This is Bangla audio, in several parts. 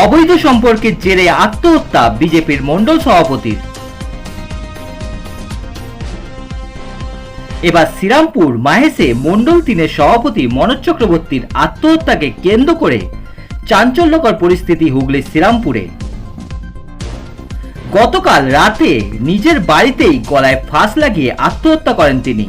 অবৈধ সম্পর্কের জেরে আত্মহত্যা বিজেপির মণ্ডল সভাপতির। এবার শ্রীরামপুর মাহেশে মণ্ডল তিনের সভাপতি মনোজ চক্রবর্তীর আত্মহত্যাকে কেন্দ্র করে চাঞ্চল্যকর পরিস্থিতি হুগলির শ্রীরামপুরে। গতকাল রাতে নিজের বাড়িতেই গলায় ফাঁস লাগিয়ে আত্মহত্যা করেন তিনি।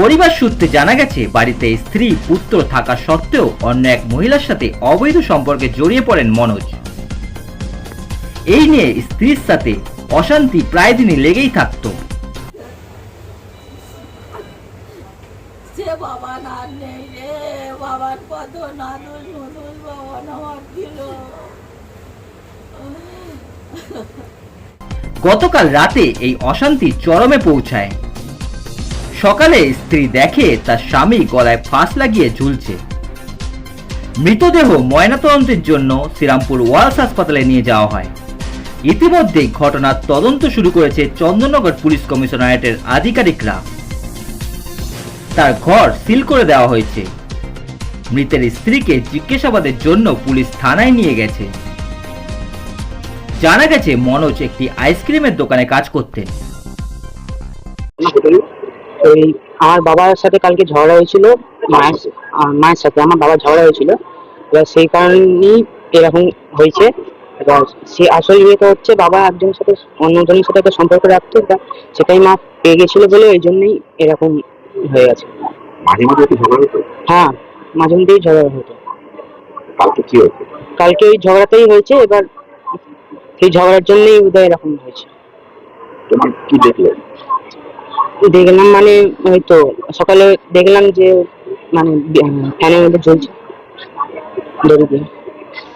পরিবার সূত্রে জানা গেছে বাড়িতে স্ত্রী পুত্র থাকা সত্ত্বেও অন্য এক মহিলার সাথে অবৈধ সম্পর্কে জড়িয়ে পড়েন মনোজ। এই নিয়ে স্ত্রীর সাথে অশান্তি প্রায় দিনই লেগেই থাকতো। সে বাবা না নেই রে বাবার কত নাদুল নুদুল বাবা আমার দিল। গতকাল রাতে এই অশান্তি চরমে পৌঁছায়। সকালে স্ত্রী দেখে তার স্বামী গলায় ফাঁস লাগিয়ে ঝুলছে। মৃতদেহ ময়নাতদন্তের জন্য শ্রীরামপুর ওয়ালস হাসপাতালে নিয়ে যাওয়া হয়। ইতিমধ্যেই ঘটনার তদন্ত শুরু করেছে চন্দননগর পুলিশ কমিশনারেটের আধিকারিকরা। তার ঘর সিল করে দেওয়া হয়েছে। মৃতের স্ত্রীকে জিজ্ঞাসাবাদের জন্য পুলিশ থানায় নিয়ে গেছে। জানা গেছে, মনোজ একটি আইসক্রিমের দোকানে কাজ করতেন। ওই আমার বাবার সাথে কালকে ঝগড়া হয়েছিল মায়ের মায়ের সাথে আমার বাবার ঝগড়া হয়েছিল। এবার সেই কারণেই এরকম হয়েছে। এবার সে আসল ইয়েটা হচ্ছে বাবা একজনের সাথে অন্যজনের সাথে একটা সম্পর্ক রাখতো সেটাই মা পেয়ে গেছিল বলে ওই জন্যই এরকম হয়ে গেছে। মাঝে মাঝে একটু ঝগড়া হতো? হ্যাঁ মাঝে মধ্যেই ঝগড়া হতো। কালকে কি হয়েছে? কালকে ওই ঝগড়াতেই হয়েছে এবার সেই ঝগড়ার জন্যই বোধহয় এরকম হয়েছে। তোমার কি দেখলে? দেখলাম মানে ওই তো সকালে দেখলাম যে মানে ফ্যানের মধ্যে ঝুলছে দড়ি দিয়ে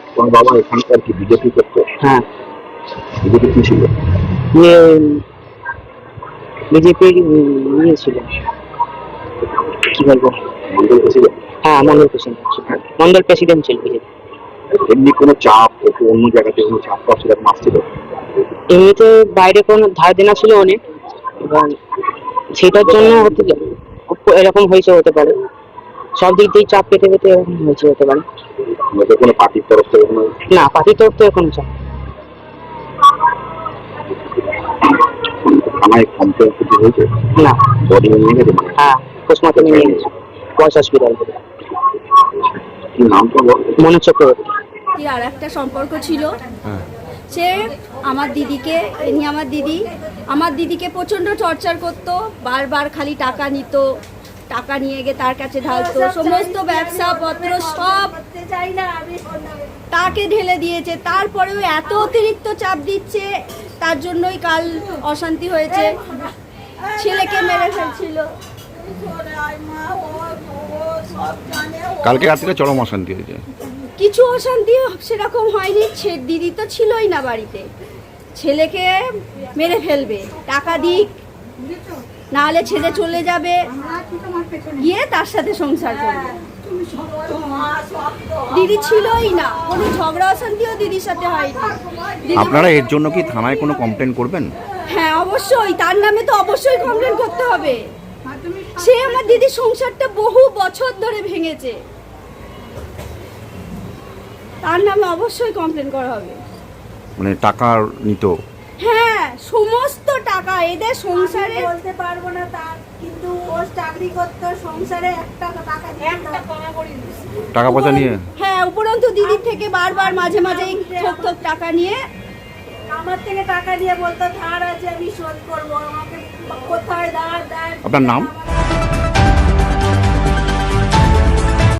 তোমার বাবা এখানকার কি বিজেপি করতো? হ্যাঁ। বিজেপি কি ছিল? বিজেপির ইয়ে ছিল। কি বলব? মন্ডল প্রেসিডেন্ট? হ্যাঁ মন্ডল প্রেসিডেন্ট ছিল। মন্ডল প্রেসিডেন্ট ছিল বিজেপি। এমনি কোনো চাপ একটু অন্য জায়গাতে কোনো চাপ টাপ সেরকম আসছিল? এমনিতে বাইরে কোনো ধার দেনা ছিল অনেক। এবার সেটার জন্য হতে এরকম হয়েছে হতে পারে। সব দিক দিয়ে চাপ পেতে পেতে এরকম হয়েছে হতে পারে। কোনো পার্টির তরফ থেকে না পার্টির তরফ থেকে কোনো চাপ থানায় কমপ্লেন কিছু হয়েছে? না। বডি নিয়ে গেছে মানে হ্যাঁ পোস্টমর্টমে নিয়ে গেছে। বয়স হসপিটাল কি নাম তো মনোজ চক্রবর্তী। আর একটা সম্পর্ক ছিল? সে আমার দিদিকে এনি আমার দিদি। আমার দিদিকে প্রচণ্ড টর্চার করতো বারবার খালি টাকা নিত টাকা নিয়ে গিয়ে তার কাছে ঢালতো সমস্ত ব্যবসা পত্র সব না আমি তাকে ঢেলে দিয়েছে তারপরেও এত অতিরিক্ত চাপ দিচ্ছে তার জন্যই কাল অশান্তি হয়েছে। ছেলেকে মেরে ফেলছিল। কালকে রাত্রে চরম অশান্তি হয়েছে। কিছু অশান্তি সেরকম হয়নি দিদি তো ছিলই না বাড়িতে। ছেলেকে মেরে ফেলবে টাকা দিক নাহলে ছেলে চলে যাবে। গিয়ে তার সাথে সংসার করবে। দিদি ছিলই না কোনো ঝগড়া অশান্তিও দিদির সাথে হয়নি। আপনারা এর জন্য কি থানায় কোনো কমপ্লেন করবেন? হ্যাঁ অবশ্যই তার নামে তো অবশ্যই কমপ্লেন করতে হবে। সে আমার দিদির সংসারটা বহু বছর ধরে ভেঙেছে। তার নামে অবশ্যই কমপ্লেন করা হবে। মানে টাকা নিত? হ্যাঁ সমস্ত টাকা এদের সংসারে বলতে পারব না তার কিন্তু ও চাকরি করতো সংসারে একটা টাকা একটা কমা করি টাকা পয়সা নিয়ে? হ্যাঁ উপরন্তু দিদির থেকে বারবার মাঝে মাঝেই থোক থোক টাকা নিয়ে আমার থেকে টাকা দিয়ে বলতো ধার আছে আমি শোধ করব। আমাকে কোথায় ধার দেয়? আপনার নাম?